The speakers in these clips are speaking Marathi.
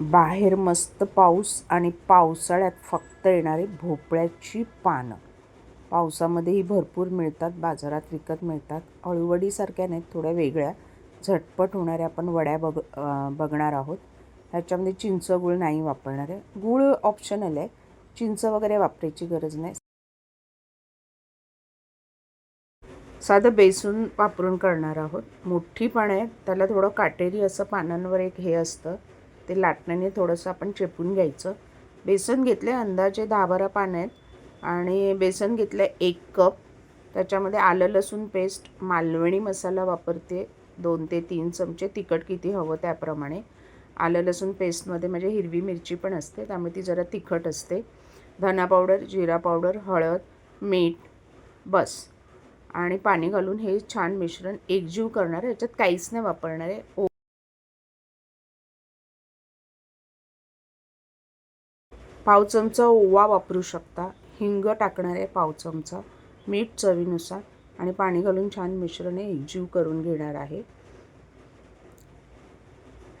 बाहेर मस्त पाऊस आणि पावसाळ्यात फक्त येणारी भोपळ्याची पानं. पावसामध्येही भरपूर मिळतात बाजारात विकत मिळतात. अळूवडीसारख्या नाहीत थोड्या वेगळ्या. झटपट होणाऱ्या आपण वड्या बघ बघणार आहोत. ह्याच्यामध्ये चिंच गुळ नाही वापरणार आहे. गुळ ऑप्शनल आहे. चिंच वगैरे वापरायची गरज नाही. साधं बेसून वापरून करणार आहोत. मोठी पण आहे. त्याला थोडं काटेरी असं पानांवर एक हे असतं. ते लाटण्याने थोडंसं आपण चेपून घ्यायचं. बेसन घेतले अंदाजे दहा बारा पानं आहेत. आणि बेसन घेतलं एक कप. त्याच्यामध्ये आलं लसूण पेस्ट मालवणी मसाला वापरते. दोन ते तीन चमचे तिखट किती हवं त्याप्रमाणे. आलं लसूण पेस्टमध्ये म्हणजे हिरवी मिरची पण असते त्यामुळे ती जरा तिखट असते. धना पावडर जिरा पावडर हळद मीठ बस. आणि पाणी घालून हे छान मिश्रण एकजीव करणार आहे. याच्यात काहीच नाही वापरणार आहे. ओ पाव चमचा ओवा वापरू शकता. हिंग टाकणार आहे पाव चमचा. मीठ चवीनुसार. आणि पाणी घालून छान मिश्रण हे एकजीव करून घेणार आहे.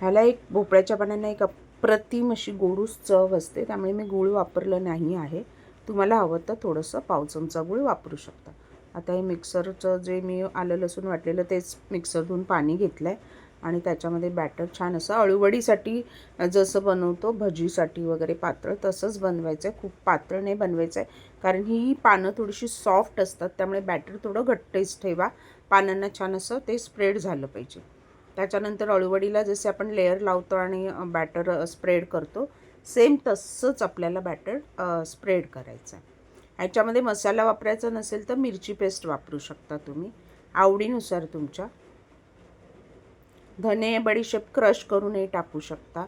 ह्याला एक भोपळ्याच्या पानांना एक अप्रतिम अशी गोडूस चव असते. त्यामुळे मी गूळ वापरलं नाही आहे. तुम्हाला हवं तर थोडंसं पाव चमचा गूळ वापरू शकता. आता हे मिक्सरचं जे मी आलं लसूण वाटलेलं तेच मिक्सर धुवून पाणी घेतलं आहे आणि त्याच्यामध्ये बॅटर छान असं अळूवडीसाठी जसं बनवतो भजीसाठी वगैरे पातळ तसंच बनवायचं आहे खूप पातळ नाही बनवायचं आहे कारण ही पानं थोडीशी सॉफ्ट असतात. त्यामुळे बॅटर थोडं घट्टच ठेवा. पानांना छान असं ते स्प्रेड झालं पाहिजे. त्याच्यानंतर अळूवडीला जसे आपण लेअर लावतो आणि बॅटर स्प्रेड करतो सेम तसंच आपल्याला बॅटर स्प्रेड करायचं आहे. ह्याच्यामध्ये मसाला वापरायचा नसेल तर मिरची पेस्ट वापरू शकता तुम्ही. आवडीनुसार तुमच्या. धने बडीशेप क्रश करूनही टाकू शकता.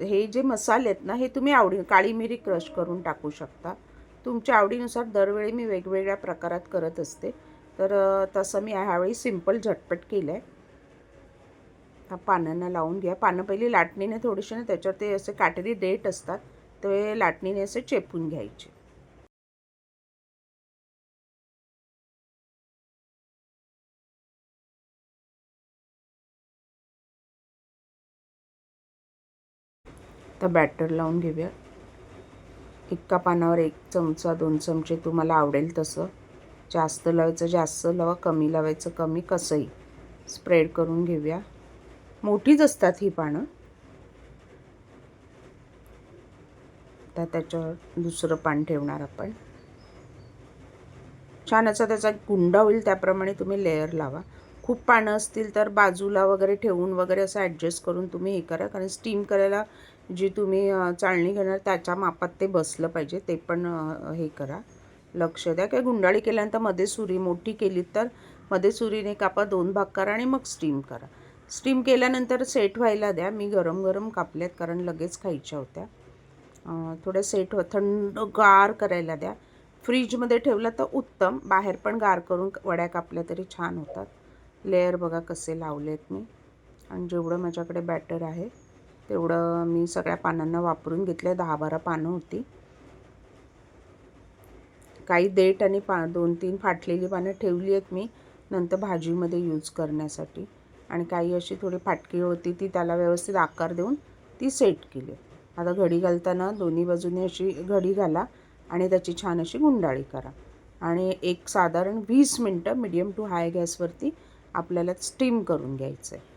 हे जे मसाले आहेत ना हे तुम्ही आवडी काळी मिरी क्रश करून टाकू शकता. तुमच्या आवडीनुसार दरवेळी मी वेगवेगळ्या प्रकारात करत असते. तर तसं मी ह्यावेळी सिंपल झटपट केलं आहे पानांना लावून घ्या. पानं पहिली लाटणीने थोडीशी ना त्याच्यावर ते असे काटेरी देठ असतात ते लाटणीने असे चेपून घ्यायचे. तर बॅटर लावून घेऊया. एका पानावर एक चमचा दोन चमचे तुम्हाला आवडेल तसं. जास्त लावायचं जास्त लावा कमी लावायचं कमी कसंही. स्प्रेड करून घेऊया. मोठीच असतात ही पानं. आता त्याच्यावर दुसरं पान ठेवणार आपण. छान असा त्याचा गुंडा होईल त्याप्रमाणे तुम्ही लेअर लावा. खूप पानं असतील तर बाजूला वगैरे ठेवून वगैरे असं ॲडजस्ट करून तुम्ही हे करा. कारण स्टीम करायला जी तुम्ही चाळणी घेणार त्याच्या मापात ते बसलं पाहिजे ते पण हे करा. लक्ष द्या. किंवा गुंडाळी केल्यानंतरमध्ये सुरी मोठी केली तर मध्ये सुरीने कापा दोन भाग करा आणि मग स्टीम करा. स्टीम केल्यानंतर सेट व्हायला द्या. मी गरम गरम कापल्यात कारण लगेच खायच्या होत्या. थोडं थोड्या सेट थंड गार करायला द्या. फ्रीजमध्ये ठेवलं तर उत्तम. बाहेर पण गार करून वड्या कापल्या तरी छान होतात. लेअर बघा कसे लावलेत मी. आणि जेवढं माझ्याकडे बॅटर आहे तेवढं मी सगळ्या पानांना वापरून घेतले दहा बारा पानं होती. काही देठ आणि पा दोन तीन फाटलेली पानं ठेवली आहेत मी. नंतर भाजीमध्ये यूज करण्यासाठी. आणि काही अशी थोडी फाटकी होती ती त्याला व्यवस्थित आकार देऊन ती सेट केली. आता घडी घालताना दोन्ही बाजूने अशी घडी घाला आणि त्याची छान अशी गुंडाळी करा. आणि एक साधारण वीस मिनटं मिडियम टू हाय गॅसवरती आपल्याला स्टीम करून घ्यायचं आहे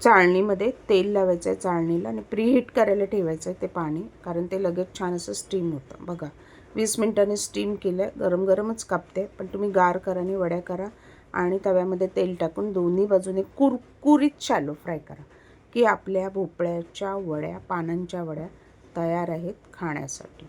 चाळणीमध्ये तेल लावायचं आहे चाळणीला आणि प्रीहीट करायला ठेवायचं आहे ते पाणी कारण ते लगेच छान असं स्टीम होतं. बघा वीस मिनटांनी स्टीम केलं गरम गरमच कापते पण तुम्ही गार करा आणि वड्या करा. आणि तव्यामध्ये तेल टाकून दोन्ही बाजूने कुरकुरीत शालो फ्राय करा. की आपल्या भोपळ्याच्या वड्या पानांच्या वड्या तयार आहेत खाण्यासाठी.